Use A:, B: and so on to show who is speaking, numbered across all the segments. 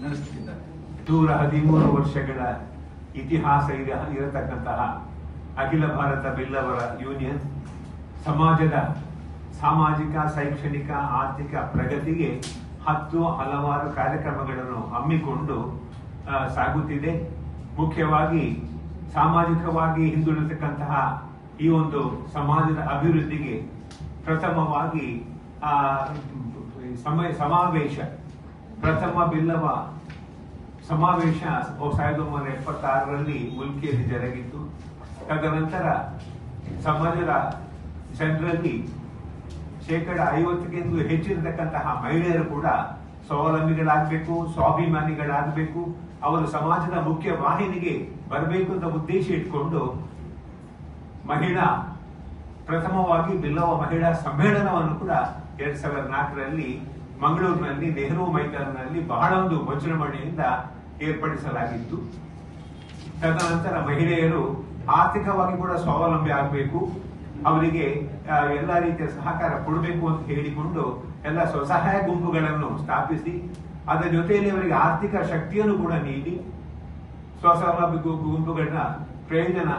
A: ನೂರ ಹದಿಮೂರು ವರ್ಷಗಳ ಇತಿಹಾಸ ಇರತಕ್ಕಂತಹ ಅಖಿಲ ಭಾರತ ಬಿಲ್ಲವರ ಯೂನಿಯನ್. ಸಮಾಜದ ಸಾಮಾಜಿಕ, ಶೈಕ್ಷಣಿಕ, ಆರ್ಥಿಕ ಪ್ರಗತಿಗೆ ಹತ್ತು ಹಲವಾರು ಕಾರ್ಯಕ್ರಮಗಳನ್ನು ಹಮ್ಮಿಕೊಂಡು ಸಾಗುತ್ತಿದೆ. ಮುಖ್ಯವಾಗಿ ಸಾಮಾಜಿಕವಾಗಿ ಹಿಂದುಳಿತಕ್ಕಂತಹ ಈ ಒಂದು ಸಮಾಜದ ಅಭಿವೃದ್ಧಿಗೆ ಪ್ರಥಮವಾಗಿ ಸಮಯ ಸಮಾವೇಶ ಪ್ರಥಮ ಬಿಲ್ಲವ ಸಮಾವೇಶ ಸಾವಿರದ ಒಂಬೈನೂರ ಎಪ್ಪತ್ತಾರರಲ್ಲಿ ಮುಲ್ಕಿಯಲ್ಲಿ ಜರುಗಿತು ತದನಂತರ ಸಮಾಜದ ಜನರಲ್ಲಿ ಶೇಕಡ ಐವತ್ತಕ್ಕಿಂತ ಹೆಚ್ಚಿರತಕ್ಕಂತಹ ಮಹಿಳೆಯರು ಕೂಡ ಸ್ವಾವಲಂಬಿಗಳಾಗಬೇಕು, ಸ್ವಾಭಿಮಾನಿಗಳಾಗಬೇಕು, ಅವರು ಸಮಾಜದ ಮುಖ್ಯ ವಾಹಿನಿಗೆ ಬರಬೇಕು ಅಂತ ಉದ್ದೇಶ ಇಟ್ಕೊಂಡು ಮಹಿಳಾ ಪ್ರಥಮವಾಗಿ ಬಿಲ್ಲವ ಮಹಿಳಾ ಸಮ್ಮೇಳನವನ್ನು ಕೂಡ ಎರಡ್ ಸಾವಿರದ ನಾಲ್ಕರಲ್ಲಿ ಮಂಗಳೂರಿನಲ್ಲಿ ನೆಹರು ಮೈದಾನದಲ್ಲಿ ಬಹಳ ಒಂದು ವಜ್ರಮಣಿಯಿಂದ ಏರ್ಪಡಿಸಲಾಗಿತ್ತು. ತದನಂತರ ಮಹಿಳೆಯರು ಆರ್ಥಿಕವಾಗಿ ಕೂಡ ಸ್ವಾವಲಂಬಿ ಆಗಬೇಕು. ಅವರಿಗೆ ಎಲ್ಲ ರೀತಿಯ ಸಹಕಾರ ಕೊಡಬೇಕು ಅಂತ ಹೇಳಿಕೊಂಡು ಎಲ್ಲ ಸ್ವಸಹಾಯ ಗುಂಪುಗಳನ್ನು ಸ್ಥಾಪಿಸಿ, ಅದರ ಜೊತೆಯಲ್ಲಿ ಅವರಿಗೆ ಆರ್ಥಿಕ ಶಕ್ತಿಯನ್ನು ಕೂಡ ನೀಡಿ ಸ್ವಸಹಾಯ ಗುಂಪುಗಳನ್ನ ಪ್ರಯೋಜನ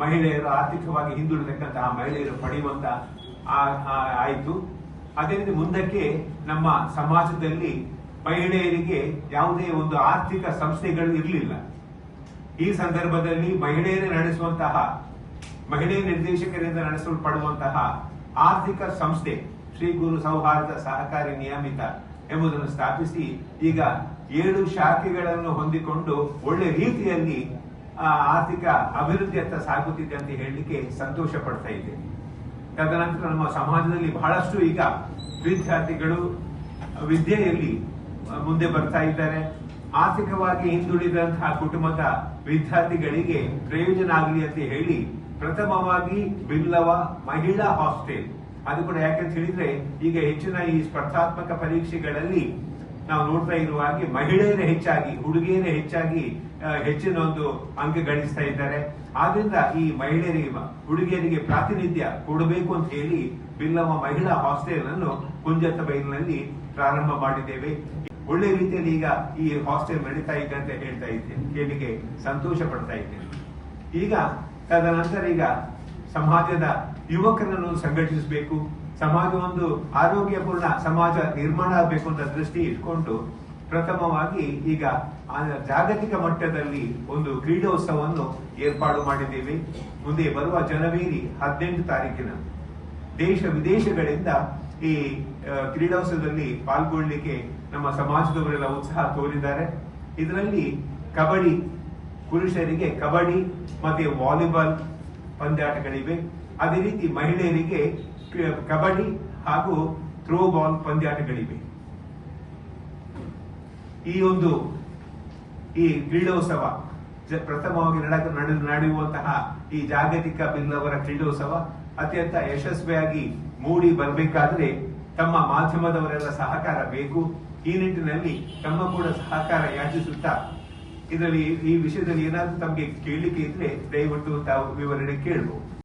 A: ಮಹಿಳೆಯರು ಆರ್ಥಿಕವಾಗಿ ಹಿಂದುಳಿದಂತಹ ಮಹಿಳೆಯರು ಪಡೆಯುವಂತ ಆಯಿತು. ಅದೇ ಮುಂದಕ್ಕೆ ನಮ್ಮ ಸಮಾಜದಲ್ಲಿ ಮಹಿಳೆಯರಿಗೆ ಯಾವುದೇ ಒಂದು ಆರ್ಥಿಕ ಸಂಸ್ಥೆಗಳು ಇರಲಿಲ್ಲ. ಈ ಸಂದರ್ಭದಲ್ಲಿ ಮಹಿಳೆಯರೇ ನಡೆಸುವಂತಹ, ಮಹಿಳೆ ನಿರ್ದೇಶಕರಿಂದ ನಡೆಸಲ್ಪಡುವಂತಹ ಆರ್ಥಿಕ ಸಂಸ್ಥೆ ಶ್ರೀ ಗುರು ಸೌಹಾರ್ದ ಸಹಕಾರಿ ನಿಯಮಿತ ಎಂಬುದನ್ನು ಸ್ಥಾಪಿಸಿ ಈಗ ಏಳು ಶಾಖೆಗಳನ್ನು ಹೊಂದಿಕೊಂಡು ಒಳ್ಳೆ ರೀತಿಯಲ್ಲಿ ಆರ್ಥಿಕ ಅಭಿವೃದ್ಧಿಯತ್ತ ಸಾಗುತ್ತಿದೆ ಅಂತ ಹೇಳಲಿಕ್ಕೆ ಸಂತೋಷ ಪಡ್ತಾ ಇದ್ದೇನೆ. ತದನಂತರ ನಮ್ಮ ಸಮಾಜದಲ್ಲಿ ಬಹಳಷ್ಟು ಈಗ ವಿದ್ಯಾರ್ಥಿಗಳು ವಿದ್ಯೆಯಲ್ಲಿ ಮುಂದೆ ಬರ್ತಾ ಇದ್ದಾರೆ. ಆರ್ಥಿಕವಾಗಿ ಹಿಂದುಳಿದಂತಹ ಕುಟುಂಬದ ವಿದ್ಯಾರ್ಥಿಗಳಿಗೆ ಪ್ರಯೋಜನ ಆಗಲಿ ಅಂತ ಹೇಳಿ ಪ್ರಥಮವಾಗಿ ಬಿಲ್ಲವ ಮಹಿಳಾ ಹಾಸ್ಟೆಲ್. ಅದು ಕೂಡ ಯಾಕಂತ ಹೇಳಿದ್ರೆ, ಈಗ ಹೆಚ್ಚಿನ ಈ ಸ್ಪರ್ಧಾತ್ಮಕ ಪರೀಕ್ಷೆಗಳಲ್ಲಿ ನಾವು ನೋಡ್ತಾ ಇರುವ ಹಾಗೆ ಮಹಿಳೆಯರೇ ಹೆಚ್ಚಾಗಿ ಹುಡುಗಿಯರೇ ಹೆಚ್ಚಾಗಿ ಹೆಚ್ಚಿನ ಒಂದು ಅಂಕ ಗಳಿಸ್ತಾ ಇದ್ದಾರೆ. ಆದ್ರಿಂದ ಈ ಮಹಿಳೆಯರಿಗೆ, ಹುಡುಗಿಯರಿಗೆ ಪ್ರಾತಿನಿಧ್ಯ ಕೊಡಬೇಕು ಅಂತ ಹೇಳಿ ಬಿಲ್ಲವ ಮಹಿಳಾ ಹಾಸ್ಟೆಲ್ ಅನ್ನು ಕುಂಜತ್ತ ಬೈಲಿನಲ್ಲಿ ಪ್ರಾರಂಭ ಮಾಡಿದ್ದೇವೆ. ಒಳ್ಳೆ ರೀತಿಯಲ್ಲಿ ಈಗ ಈ ಹಾಸ್ಟೆಲ್ ನಡೀತಾ ಇದೆ ಅಂತ ಹೇಳ್ತಾ ಇದ್ದೇನೆ ಕೇಳಿಗೆ ಸಂತೋಷ ಪಡ್ತಾ ಇದ್ದೇನೆ. ಈಗ ತದನಂತರ ಈಗ ಸಮಾಜದ ಯುವಕರನ್ನು ಸಂಘಟಿಸಬೇಕು, ಸಮಾಜ ಒಂದು ಆರೋಗ್ಯಪೂರ್ಣ ಸಮಾಜ ನಿರ್ಮಾಣ ಆಗಬೇಕು ಅಂತ ದೃಷ್ಟಿ ಇಟ್ಕೊಂಡು ಪ್ರಥಮವಾಗಿ ಈಗ ಜಾಗತಿಕ ಮಟ್ಟದಲ್ಲಿ ಒಂದು ಕ್ರೀಡೋತ್ಸವವನ್ನು ಏರ್ಪಾಡು ಮಾಡಿದ್ದೇವೆ. ಮುಂದೆ ಬರುವ ಜನವರಿ ಹದಿನೆಂಟು ತಾರೀಕಿನ ದೇಶ ವಿದೇಶಗಳಿಂದ ಈ ಕ್ರೀಡೋತ್ಸವದಲ್ಲಿ ಪಾಲ್ಗೊಳ್ಳಿಕ್ಕೆ ನಮ್ಮ ಸಮಾಜದವರೆಲ್ಲ ಉತ್ಸಾಹ ತೋರಿದ್ದಾರೆ. ಇದರಲ್ಲಿ ಕಬಡ್ಡಿ ಪುರುಷರಿಗೆ ಕಬಡ್ಡಿ ಮತ್ತೆ ವಾಲಿಬಾಲ್ ಪಂದ್ಯಾಟಗಳಿವೆ. ಅದೇ ರೀತಿ ಮಹಿಳೆಯರಿಗೆ ಕಬಡ್ಡಿ ಹಾಗೂ ಥ್ರೋ ಬಾಲ್ ಪಂದ್ಯಾಟಗಳಿವೆ. ಈ ಒಂದು, ಈ ಕ್ರೀಡೋತ್ಸವ ಪ್ರಥಮವಾಗಿ ನಡ, ನಡೆ- ನಡೆಯುವಂತಹ ಈ ಜಾಗತಿಕ ಬಿಲ್ಲವರ ಕ್ರೀಡೋತ್ಸವ ಅತ್ಯಂತ ಯಶಸ್ವಿಯಾಗಿ ಮೂಡಿ ಬರಬೇಕಾದ್ರೆ ತಮ್ಮ ಮಾಧ್ಯಮದವರೆಲ್ಲ ಸಹಕಾರ ಬೇಕು. ಈ ನಿಟ್ಟಿನಲ್ಲಿ ತಮ್ಮ ಕೂಡ ಸಹಕಾರ ಯಾಚಿಸುತ್ತಾ ಇದರಲ್ಲಿ ಈ ವಿಷಯದಲ್ಲಿ ಏನಾದರೂ ತಮಗೆ ಕೇಳಲಿಕ್ಕೆ ಇದ್ರೆ ದಯವಿಟ್ಟು ತಾವು ವಿವರಣೆ ಕೇಳಬಹುದು